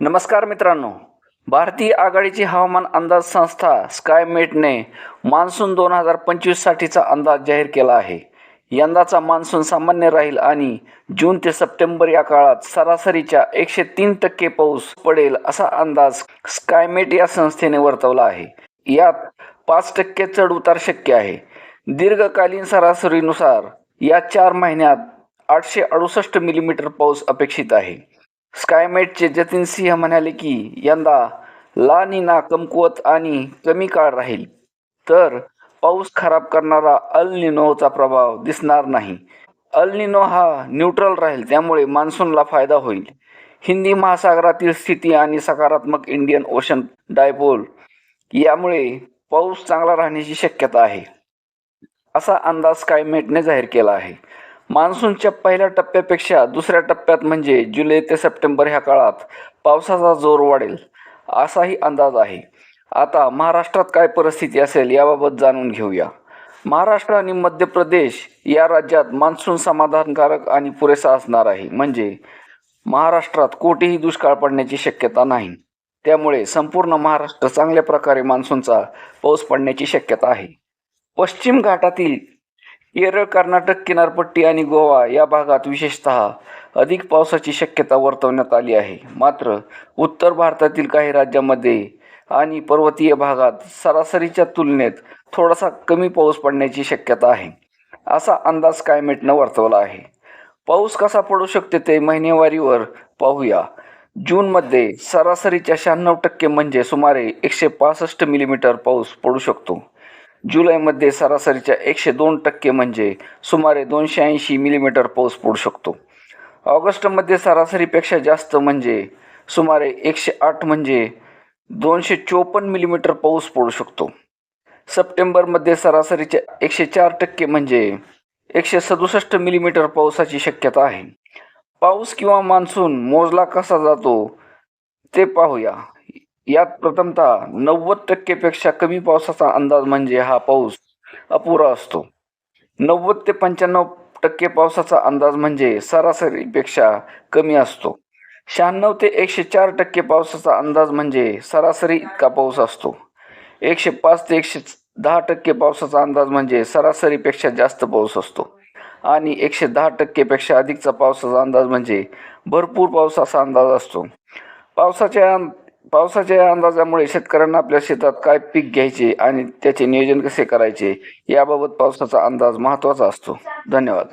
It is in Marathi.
नमस्कार मित्रांनो. भारतीय आघाडीची हवामान अंदाज संस्था स्कायमेटने मान्सून दोन हजार पंचवीससाठीचा अंदाज जाहीर केला आहे. यंदाचा मान्सून सामान्य राहील आणि जून ते सप्टेंबर या काळात सरासरीच्या एकशे तीन टक्के पाऊस पडेल असा अंदाज स्कायमेट या संस्थेने वर्तवला आहे. यात पाच टक्के चढ उतार शक्य आहे. दीर्घकालीन सरासरीनुसार या चार महिन्यात आठशे अडुसष्ट मिलीमीटर पाऊस अपेक्षित आहे. स्कायमेटचे जतीन सिंह म्हणाले की यंदा ला निना कमकुवत आणि कमी काळ राहील. तर पाऊस खराब करणारा अल निनोचा प्रभाव दिसणार नाही. अल निनो हा न्यूट्रल राहील त्यामुळे मान्सूनला फायदा होईल. हिंदी महासागरातील स्थिती आणि सकारात्मक इंडियन ओशन डायपोल यामुळे पाऊस चांगला राहण्याची शक्यता आहे. असा अंदाज स्कायमेटने जाहीर केला आहे. मान्सूनच्या पहिल्या टप्प्यापेक्षा दुसऱ्या टप्प्यात म्हणजे जुलै ते सप्टेंबर ह्या काळात पावसाचा जोर वाढेल असाही अंदाज आहे. आता महाराष्ट्रात काय परिस्थिती असेल याबाबत जाणून घेऊया. महाराष्ट्र आणि मध्य प्रदेश या राज्यात मान्सून समाधानकारक आणि पुरेसा असणार आहे. म्हणजे महाराष्ट्रात कोठेही दुष्काळ पडण्याची शक्यता नाही. त्यामुळे संपूर्ण महाराष्ट्र चांगल्या प्रकारे मान्सूनचा पाऊस पडण्याची शक्यता आहे. पश्चिम घाटातील केरळ कर्नाटक किनारपट्टी आणि गोवा या भागात विशेषतः अधिक पावसाची शक्यता वर्तवण्यात आली आहे. मात्र उत्तर भारतातील काही राज्यांमध्ये आणि पर्वतीय भागात सरासरीच्या तुलनेत थोडासा कमी पाऊस पडण्याची शक्यता आहे. असा अंदाज क्लायमेटनं वर्तवला आहे. पाऊस कसा पडू शकते ते महिनेवारीवर पाहूया. जूनमध्ये सरासरीच्या शहाण्णव टक्के म्हणजे सुमारे एकशे पासष्ट मिलीमीटर पाऊस पडू शकतो. जुलैमध्ये सरासरीच्या एकशे दोन टक्के म्हणजे सुमारे दोनशे ऐंशी मिलीमीटर पाऊस पडू शकतो. ऑगस्टमध्ये सरासरीपेक्षा जास्त म्हणजे सुमारे एकशे आठ म्हणजे दोनशे चोपन्न मिलीमीटर पाऊस पडू शकतो. सप्टेंबरमध्ये सरासरीच्या एकशे चार टक्के म्हणजे एकशे सदुसष्ट मिलीमीटर पावसाची शक्यता आहे. पाऊस किंवा मान्सून मोजला कसा जातो ते पाहूया. यात प्रथमतः नव्वद टक्केपेक्षा कमी पावसाचा अंदाज म्हणजे हा पाऊस अपुरा असतो. नव्वद ते पंच्याण्णव टक्के पावसाचा अंदाज म्हणजे सरासरीपेक्षा कमी असतो. शहाण्णव ते एकशे चार टक्के पावसाचा अंदाज म्हणजे सरासरी इतका पाऊस असतो. एकशे पाच ते एकशे दहा टक्के पावसाचा अंदाज म्हणजे सरासरीपेक्षा जास्त पाऊस असतो. आणि एकशे दहा टक्केपेक्षा अधिकचा पावसाचा अंदाज म्हणजे भरपूर पावसाचा अंदाज असतो. पावसाच्या पावसाच्या अंदाजामुळे शेतकऱ्यांना आपल्या शेतात काय पीक घ्यायचे आणि त्याचे नियोजन कसे करायचे याबाबत पावसाचा अंदाज महत्त्वाचा असतो. धन्यवाद.